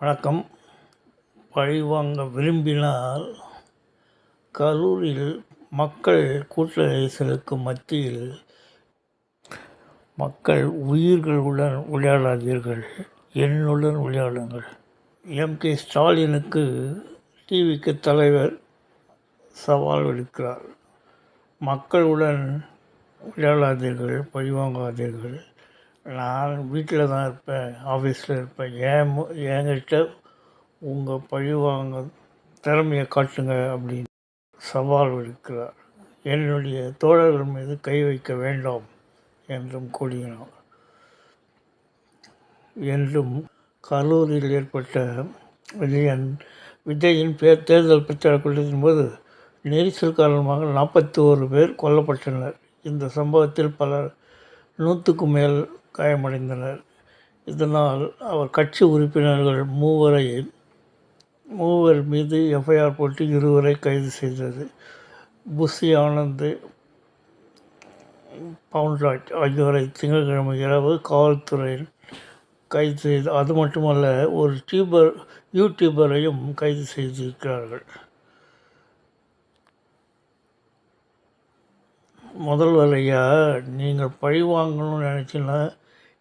வணக்கம். பழிவாங்க விரும்பினால் கரூரில் மக்கள் கூட்ட நெரிசலுக்கு மத்தியில் மக்கள் உயிர்களுடன் விளையாடாதீர்கள் என்னுடன் விளையாடுங்கள் எம்கே ஸ்டாலினுக்கு டிவிக்கு தலைவர் சவால் விடுக்கிறார். மக்களுடன் விளையாடாதீர்கள் பழிவாங்காதீர்கள் நான் வீட்டில் தான் இருப்பேன் ஆஃபீஸில் இருப்பேன். ஏன் என்கிட்ட உங்கள் பழிவாங்க திறமையை காட்டுங்க அப்படின்னு சவால் விடுக்கிறார். என்னுடைய தோழர்கள் மீது கை வைக்க வேண்டாம் என்றும் கூறினார். என்றும் கல்லூரியில் ஏற்பட்ட விஜயன் விஜயின் பேர் தேர்தல் பிரச்சாரம் கூட்டத்தின் போது நெரிசல் காரணமாக நாற்பத்தி ஓரு பேர் கொல்லப்பட்டனர். இந்த சம்பவத்தில் பலர் நூற்றுக்கும் மேல் காயமடைந்தனர். இதனால் அவர் கட்சி உறுப்பினர்கள் மூவரை மூவர் மீது எஃப்ஐஆர் போட்டு இருவரை கைது செய்தது. புஷி ஆனந்த் பவுன்ராஜ் ஆகியோரை திங்கட்கிழமை இரவு காவல்துறையில் கைது செய்து அது மட்டுமல்ல ஒரு டியூபர் யூடியூபரையும் கைது செய்திருக்கிறார்கள். முதல்வர் ஐயா நீங்கள் பழி வாங்கணும்னு நினச்சின்னா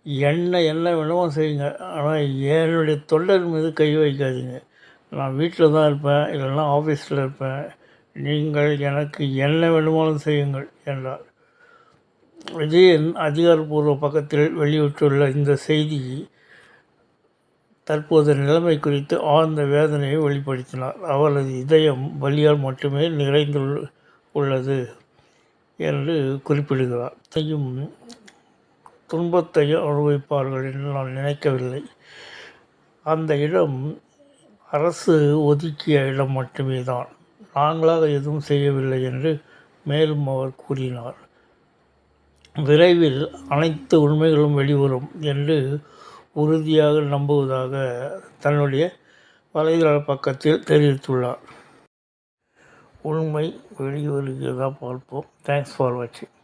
என்ன என்ன வேணுமோ செய்யுங்க. ஆனால் என்னுடைய தொண்டர் மீது கை வைக்காதீங்க. நான் வீட்டில் தான் இருப்பேன் இல்லைன்னா ஆஃபீஸில் இருப்பேன். நீங்கள் எனக்கு என்ன வேணுமானாலும் செய்யுங்கள் என்றார். விஜயன் அதிகாரப்பூர்வ பக்கத்தில் வெளியிட்டுள்ள இந்த செய்தி தற்போது நிலைமை குறித்து ஆழ்ந்த வேதனையை வெளிப்படுத்தினார். அவரது இதயம் வலியால் மட்டுமே நிறைந்துள்ள உள்ளது என்று குறிப்பிடுகிறார். துன்பத்தை துன்பத்தையும் அனுபவிப்பார்கள் என்று நான் நினைக்கவில்லை. அந்த இடம் அரசு ஒதுக்கிய இடம் மட்டுமே தான். நாங்களாக எதுவும் செய்யவில்லை என்று மேலும் அவர் கூறினார். விரைவில் அனைத்து உண்மைகளும் வெளிவரும் என்று உறுதியாக நம்புவதாக தன்னுடைய வலைதள பக்கத்தில் தெரிவித்துள்ளார். உண்மை வெளிவருகிறதா பார்ப்போம். தேங்க்ஸ் ஃபார் வாட்சிங்